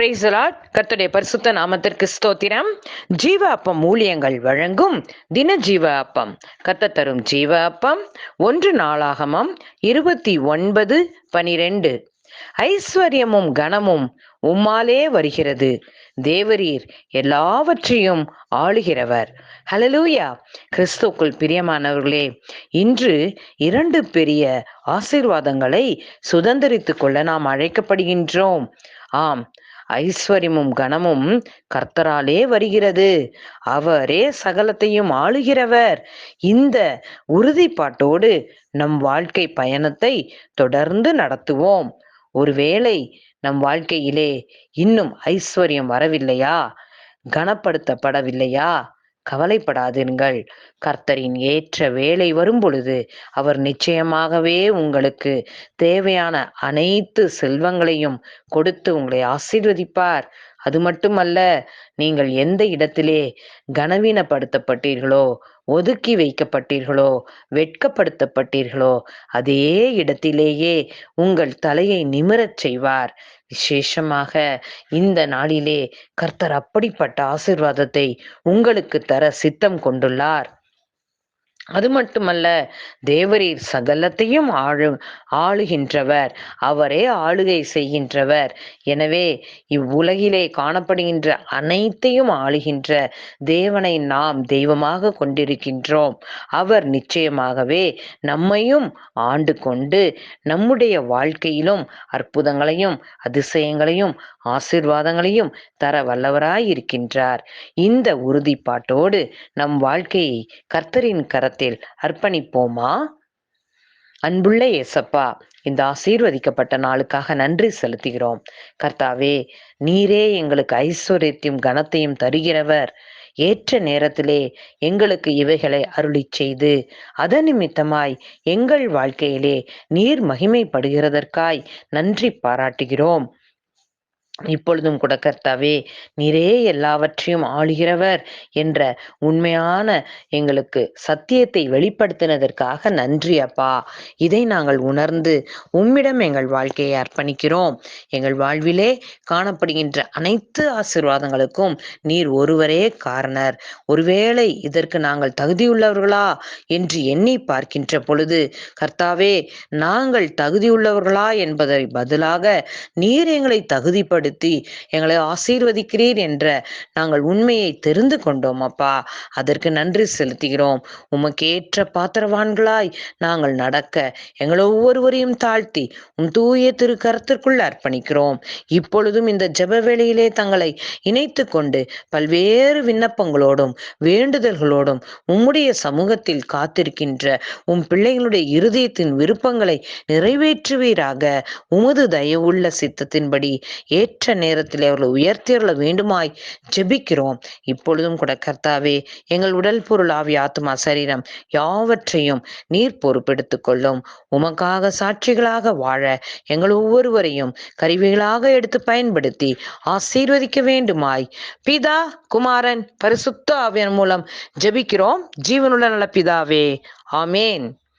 பிரைசலாட் கர்த்தருடைய பரிசுத்த நாமத்திற்கு ஸ்தோத்திரம். ஜீவ அப்பம் ஊழியங்கள் வழங்கும் தின ஜீவ அப்பம் கத்த தரும் ஜீவ அப்பம் ஒன்று நாளாகமம் இருபத்தி ஒன்பது பனிரெண்டு. ஐஸ்வர்யமும் கனமும் உம்மாலே வருகிறது. தேவரீர் எல்லாவற்றையும் ஆளுகிறவர். ஹலலூயா கிறிஸ்துக்குள் பிரியமானவர்களே இன்று இரண்டு பெரிய ஆசீர்வாதங்களை சுதந்திரித்துக் கொள்ள நாம் அழைக்கப்படுகின்றோம். ஆம் ஐஸ்வர்யமும் கனமும் கர்த்தராலே வருகிறது. அவரே சகலத்தையும் ஆளுகிறவர். இந்த உறுதிப்பாட்டோடு நம் வாழ்க்கை பயணத்தை தொடர்ந்து நடத்துவோம். ஒருவேளை நம் வாழ்க்கையிலே இன்னும் ஐஸ்வர்யம் வரவில்லையா? கனப்படுத்தப்படவில்லையா? கவலைப்படாதீர்கள் கர்த்தரின் ஏற்ற வேலை வரும் பொழுது அவர் நிச்சயமாகவே உங்களுக்கு தேவையான அனைத்து செல்வங்களையும் கொடுத்து உங்களை ஆசீர்வதிப்பார். அது மட்டுமல்ல நீங்கள் எந்த இடத்திலே கனவீனப்படுத்தப்பட்டீர்களோ ஒதுக்கி வைக்கப்பட்டீர்களோ வெட்கப்படுத்தப்பட்டீர்களோ அதே இடத்திலேயே உங்கள் தலையை நிமிரச் செய்வார். விசேஷமாக இந்த நாளிலே கர்த்தர் அப்படிப்பட்ட ஆசிர்வாதத்தை உங்களுக்கு தர சித்தம் கொண்டுள்ளார். அது மட்டுமல்ல தேவரீர் சகலத்தையும் ஆளு ஆளுகின்றவர். அவரே ஆளுகை செய்கின்றவர். எனவே இவ்வுலகிலே காணப்படுகின்ற அனைத்தையும் ஆளுகின்ற தேவனை நாம் தெய்வமாக கொண்டிருக்கின்றோம். அவர் நிச்சயமாகவே நம்மையும் ஆண்டு கொண்டு நம்முடைய வாழ்க்கையிலும் அற்புதங்களையும் அதிசயங்களையும் ஆசிர்வாதங்களையும் தர வல்லவராய் இருக்கின்றார் இந்த உறுதிப்பாட்டோடு நம் வாழ்க்கையை கர்த்தரின் கரத்தில் அர்ப்பணிப்போமா? அன்புள்ள ஏசப்பா இந்த ஆசீர்வதிக்கப்பட்ட நாளுக்காக நன்றி செலுத்துகிறோம். கர்த்தாவே நீரே எங்களுக்கு ஐஸ்வர்யத்தையும் கனத்தையும் தருகிறவர். ஏற்ற நேரத்திலே எங்களுக்கு இவைகளை அருளி செய்து அதன் நிமித்தமாய் எங்கள் வாழ்க்கையிலே நீர் மகிமைப்படுகிறதற்காய் நன்றி பாராட்டுகிறோம். இப்பொழுதும் கூட கர்த்தாவே நீரே எல்லாவற்றையும் ஆளுகிறவர் என்ற உண்மையான எங்களுக்கு சத்தியத்தை வெளிப்படுத்தினதற்காக நன்றி அப்பா. இதை நாங்கள் உணர்ந்து உம்மிடம் எங்கள் வாழ்க்கையை அர்ப்பணிக்கிறோம். எங்கள் வாழ்விலே காணப்படுகின்ற அனைத்து ஆசிர்வாதங்களுக்கும் நீர் ஒருவரே காரணர். ஒருவேளை இதற்கு நாங்கள் தகுதியுள்ளவர்களா என்று எண்ணி பார்க்கின்ற பொழுது கர்த்தாவே நாங்கள் தகுதியுள்ளவர்களா என்பதை பதிலாக நீர் எங்களை தகுதிப்படுத்தி எங்களை ஆசீர்வதிக்கிறீர் என்ற நாங்கள் உண்மையை தெரிந்து கொண்டோம் அப்பா. அதற்கு நன்றி செலுத்துகிறோம். உமக்கு ஏற்ற பாத்திரவான்களாய் நாங்கள் நடக்க எங்களை ஒவ்வொருவரையும் தாழ்த்தி உன் தூய திரு கருத்திற்குள் அர்ப்பணிக்கிறோம். இப்பொழுதும் இந்த ஜப வேளையிலே தங்களை இணைத்து கொண்டு பல்வேறு விண்ணப்பங்களோடும் வேண்டுதல்களோடும் உம்முடைய சமூகத்தில் காத்திருக்கின்ற உம் பிள்ளைகளுடைய இருதயத்தின் விருப்பங்களை நிறைவேற்றுவீராக. உமது தயவுள்ள சித்தத்தின்படி ஏற்ற நேரத்தில் அவர்களை உயர்த்தியருள வேண்டுமாய் ஜெபிக்கிறோம். இப்பொழுதும் கூட கர்த்தாவே எங்கள் உடல் பொருள் ஆவி ஆத்மா சரீரம் யாவற்றையும் நீர் பொறுப்பெடுத்துக் கொள்ளும். உமக்காக சாட்சிகளாக வாழ எங்கள் ஒவ்வொருவரையும் கருவிகளாக எடுத்து பயன்படுத்தி ஆசீர்வதிக்க வேண்டுமாய். பிதா குமாரன் பரிசுத்த ஆவியன் மூலம் ஜெபிக்கிறோம். ஜீவனுள்ள நல்ல பிதாவே ஆமேன்.